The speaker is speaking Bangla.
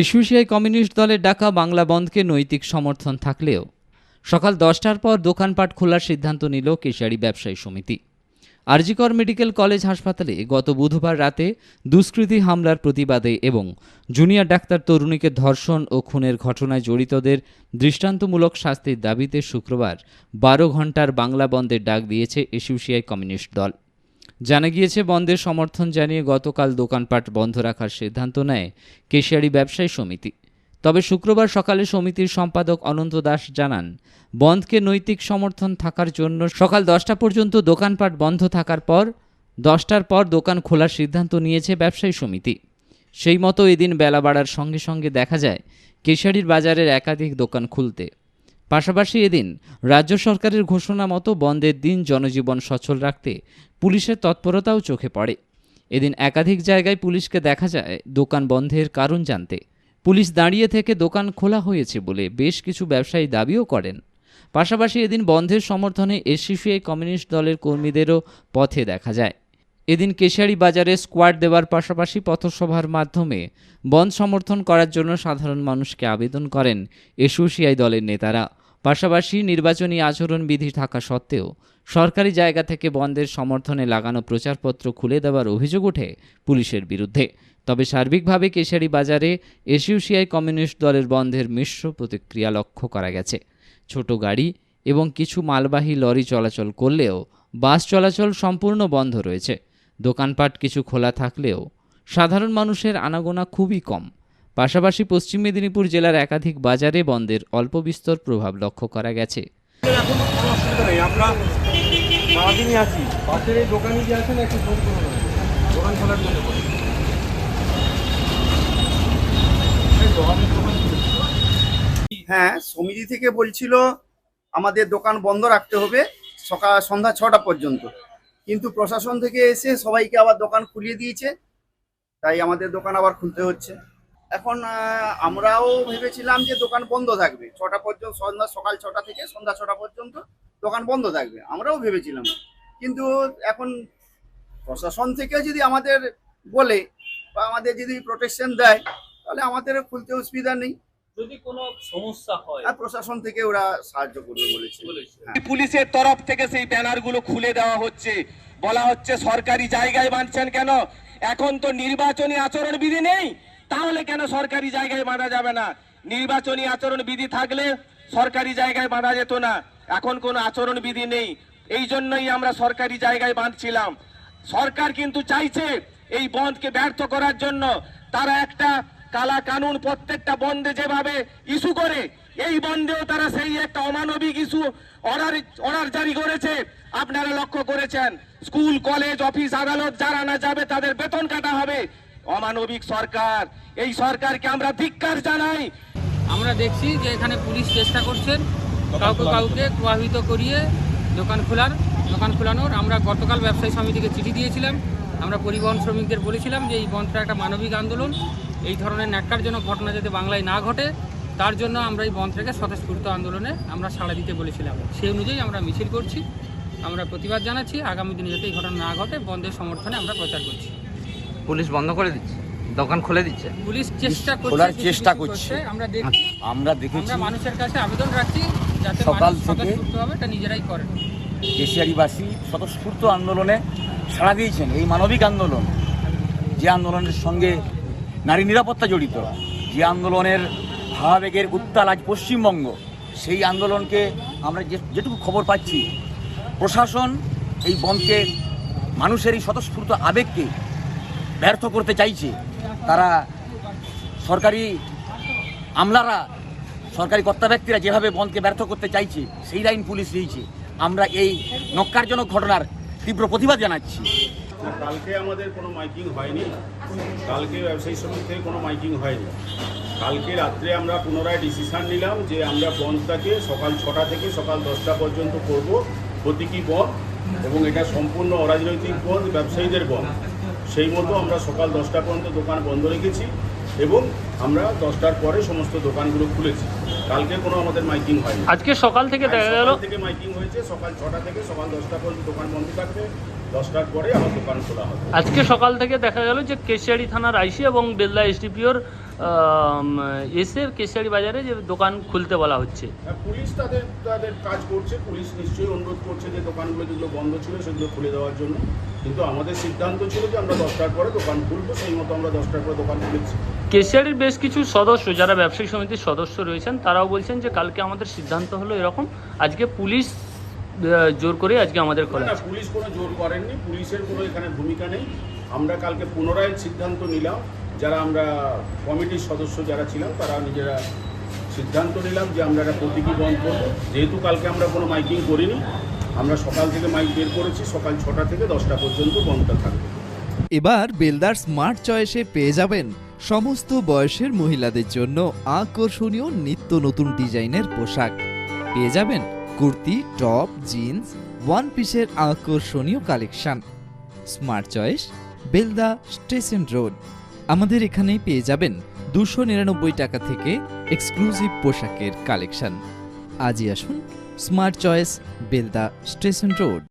এসোসিয়াই কমিউনিস্ট দলের ডাকা বাংলা বন্ধকে নৈতিক সমর্থন থাকলেও সকাল দশটার পর দোকানপাট খোলার সিদ্ধান্ত নিল কেশিয়ারি ব্যবসায়ী সমিতি। আরজিকর মেডিকেল কলেজ হাসপাতালে গত বুধবার রাতে দুষ্কৃতী হামলার প্রতিবাদে এবং জুনিয়র ডাক্তার তরুণীকে ধর্ষণ ও খুনের ঘটনায় জড়িতদের দৃষ্টান্তমূলক শাস্তির দাবিতে শুক্রবার বারো ঘণ্টার বাংলা বন্ধের ডাক দিয়েছে এসোসিয়াই কমিউনিস্ট দল। জানা গিয়েছে, বন্ধের সমর্থন জানিয়ে গতকাল দোকানপাট বন্ধ রাখার সিদ্ধান্ত নেয় কেশিয়ারি ব্যবসায়ী সমিতি। তবে শুক্রবার সকালে সমিতির সম্পাদক অনন্ত দাস জানান, বন্ধকে নৈতিক সমর্থন থাকার জন্য সকাল দশটা পর্যন্ত দোকানপাট বন্ধ থাকার পর, দশটার পর দোকান খোলার সিদ্ধান্ত নিয়েছে ব্যবসায়ী সমিতি। সেই মতো এদিন বেলা বাড়ার সঙ্গে সঙ্গে দেখা যায়, কেশিয়ারির বাজারের একাধিক দোকান খুলতে। পাশাপাশি এদিন রাজ্য সরকারের ঘোষণা মতো বন্ধের দিন জনজীবন সচল রাখতে পুলিশের তৎপরতাও চোখে পড়ে। এদিন একাধিক জায়গায় পুলিশকে দেখা যায় দোকান বন্ধের কারণ জানতে। পুলিশ দাঁড়িয়ে থেকে দোকান খোলা হয়েছে বলে বেশ কিছু ব্যবসায়ী দাবিও করেন। পাশাপাশি এদিন বন্ধের সমর্থনে এসিসিআই কমিউনিস্ট দলের কর্মীদেরও পথে দেখা যায়। এদিন কেশিয়ারি বাজারে স্কোয়াড দেওয়ার পাশাপাশি পথসভার মাধ্যমে বন্ধ সমর্থন করার জন্য সাধারণ মানুষকে আবেদন করেন এসোসিআই দলের নেতারা। পাশাপাশি নির্বাচনী আচরণবিধি থাকা সত্ত্বেও সরকারি জায়গা থেকে বন্ধের সমর্থনে লাগানো প্রচারপত্র খুলে দেওয়ার অভিযোগ ওঠে পুলিশের বিরুদ্ধে। তবে সার্বিকভাবে কেশারি বাজারে এসইউসিআই কমিউনিস্ট দলের বন্ধের মিশ্র প্রতিক্রিয়া লক্ষ্য করা গেছে। ছোট গাড়ি এবং কিছু মালবাহী লরি চলাচল করলেও বাস চলাচল সম্পূর্ণ বন্ধ রয়েছে। দোকানপাট কিছু খোলা থাকলেও সাধারণ মানুষের আনাগোনা খুবই কম পাশাপাশি পশ্চিম মেদিনীপুর জেলার একাধিক বাজারে বন্ধের অল্প বিস্তর প্রভাব লক্ষ্য করা গেছে। হ্যাঁ সমিতি থেকে বলছিল আমাদের দোকান বন্ধ রাখতে হবে সকাল সন্ধ্যা ছটা পর্যন্ত কিন্তু প্রশাসন থেকে এসে সবাইকে আবার দোকান খুলিয়ে দিয়েছে। তাই আমাদের দোকান আবার খুলতে হচ্ছে। এখন আমরাও ভেবেছিলাম যে দোকান বন্ধ থাকবে। ছটা পর্যন্ত, সন্ধ্যা, সকাল ছটা থেকে সন্ধ্যা ছটা পর্যন্ত দোকান বন্ধ থাকবে। আমরাও ভেবেছিলাম। কিন্তু এখন প্রশাসন থেকে যদি আমাদের বলে বা আমাদের যদি প্রোটেকশন দেয়, তাহলে আমাদের খুলতে অসুবিধা নেই। যদি কোনো সমস্যা হয় আর প্রশাসন থেকে ওরা সাহায্য করবে বলেছে। বলেছে। পুলিশের তরফ থেকে সেই ব্যানারগুলো খুলে দেওয়া হচ্ছে। বলা হচ্ছে সরকারি জায়গায় বাঁধছেন কেন? এখন তো নির্বাচনী আচরণ বিধি নেই তাহলে কেন সরকারি জায়গায় বাঁধা যাবে না? নির্বাচনী আচরণ বিধি থাকলে সরকারি জায়গায় বাঁধা যেত না। এখন কোনো আচরণ বিধি নেই। এই জন্যই আমরা সরকারি জায়গায় বাঁধছিলাম। সরকার কিন্তু চাইছে এই বন্ধকে ব্যর্থ করার জন্য। তারা একটা কালা কানুন প্রত্যেকটা বন্ধে যেভাবে ইস্যু করে এই বন্ধেও তারা সেই একটা অমানবিক ইস্যু অর্ডার অর্ডার জারি করেছে। আপনারা লক্ষ্য করেছেন স্কুল কলেজ অফিস আদালত যারা না যাবে তাদের বেতন কাটা হবে। অমানবিক সরকার এই সরকারকে আমরা ধিক্কার জানাই। আমরা দেখছি যে এখানে পুলিশ চেষ্টা করছেন কাউকে কাউকে প্রভাবিত করিয়ে দোকান খোলার দোকান খোলানোর। আমরা গতকাল ব্যবসায়ী সমিতিকে চিঠি দিয়েছিলাম। আমরা পরিবহন শ্রমিকদের বলেছিলাম যে এই বন্ধটা একটা মানবিক আন্দোলন। এই ধরনের ন্যাক্কারজনক ঘটনা যাতে বাংলায় না ঘটে তার জন্য আমরা এই বন্ধটাকে স্বতঃস্ফূর্ত আন্দোলনে আমরা সাড়া দিতে বলেছিলাম। সেই অনুযায়ী আমরা মিছিল করছি আমরা প্রতিবাদ জানাচ্ছি আগামী দিনে যাতে এই ঘটনা না ঘটে বন্ধের সমর্থনে আমরা প্রচার করছি। পুলিশ বন্ধ করে দিচ্ছে? দোকান খুলে দিচ্ছে? পুলিশ চেষ্টা করছে খোলার চেষ্টা করছে। আমরা দেখছি আমরা দেখেছি। আমরা মানুষের কাছে আবেদন রাখছি যাতে সকাল থেকে- স্বতঃস্ফূর্তভাবে এটা নিজেরাই করেন কেশিয়ারিবাসী স্বতঃস্ফূর্ত আন্দোলনে সাড়া দিয়েছেন। এই মানবিক আন্দোলন যে আন্দোলনের সঙ্গে নারী নিরাপত্তা জড়িত। যে আন্দোলনের ভাবাবেগের উত্তাল আজ পশ্চিমবঙ্গ, সেই আন্দোলনকে আমরা যেটুকু খবর পাচ্ছি, প্রশাসন এই বনকে মানুষের এই স্বতঃস্ফূর্ত আবেগকে ব্যর্থ করতে চাইছে। তারা সরকারি আমলারা, সরকারি কর্তা ব্যক্তিরা যেভাবে বনকে ব্যর্থ করতে চাইছে, সেই লাইন পুলিশ দিয়েছে। আমরা এই নক্কারজনক ঘটনার তীব্র প্রতিবাদ জানাচ্ছি। কালকে আমাদের কোনো মাইকিং হয়নি। কালকে ব্যবসায়ী সমিতি থেকে কোনো মাইকিং হয়নি। কালকে রাত্রে আমরা পুনরায় ডিসিশান নিলাম যে আমরা বন্ধটাকে সকাল ছটা থেকে সকাল দশটা পর্যন্ত করব, প্রতীকী বন্ধ এবং এটা সম্পূর্ণ অরাজনৈতিক বন্ধ, ব্যবসায়ীদের বন সেই মতো আমরা সকাল দশটা পর্যন্ত দোকান বন্ধ রেখেছি এবং আমরা দশটার পরে সমস্ত দোকানগুলো খুলেছি। কালকে কোনো আমাদের মাইকিং হয়নি। আজকে সকাল থেকে দেখা গেল। থেকে মাইকিং হয়েছে সকাল ছটা থেকে সকাল দশটা পর্যন্ত দোকান বন্ধ থাকবে। দশটার পরে আমার দোকান খোলা হবে। আজকে সকাল থেকে দেখা গেল যে কেশিয়ারি থানার আইসি এবং বেল্লা এসডিপিওর এসে কেশিয়ারি বাজারে যে দোকান খুলতে বলা হচ্ছে। আর পুলিশ তাদের তাদের কাজ করছে। পুলিশ নিশ্চয়ই অনুরোধ করছে যে দোকানগুলো যেগুলো বন্ধ ছিল সেগুলো খুলে দেওয়ার জন্য। কিন্তু আমাদের সিদ্ধান্ত ছিল যে আমরা দশটার পরে দোকান খুলবো সেই মতো আমরা দশটার পরে দোকান খুলেছি। কেশিয়ারির বেশ কিছু সদস্য যারা ব্যবসায়ী সমিতির সদস্য রয়েছেন তারাও বলছেন যে কালকে আমাদের সিদ্ধান্ত হলো এরকম। আজকে পুলিশ জোর করে আজকে আমাদের খোলা না পুলিশ কোনো জোর করেননি। পুলিশের কোনো এখানে ভূমিকা নেই। আমরা কালকে পুনরায় সিদ্ধান্ত নিলাম। যারা আমরা কমিটির সদস্য যারা ছিলাম তারা নিজেরা সিদ্ধান্ত নিলাম যে আমরা একটা প্রতীকী বন্ধ করব। যেহেতু কালকে আমরা কোনো মাইকিং করিনি আমরা সকাল থেকে মাইক বের করেছি সকাল ছটা থেকে দশটা পর্যন্ত বন্ধটা থাকবে। এবার বেলদার স্মার্ট চয়েসে পেয়ে যাবেন সমস্ত বয়সের মহিলাদের জন্য আকর্ষণীয় নিত্য নতুন ডিজাইনের পোশাক। পেয়ে যাবেন কুর্তি, টপ, জিন্স ওয়ান পিসের আকর্ষণীয় collection. Smart choice Belda station road আমাদের এখানেই পেয়ে যাবেন দুশো নিরানব্বই টাকা থেকে এক্সক্লুসিভ পোশাকের কালেকশন। আজই আসুন smart choice Belda station road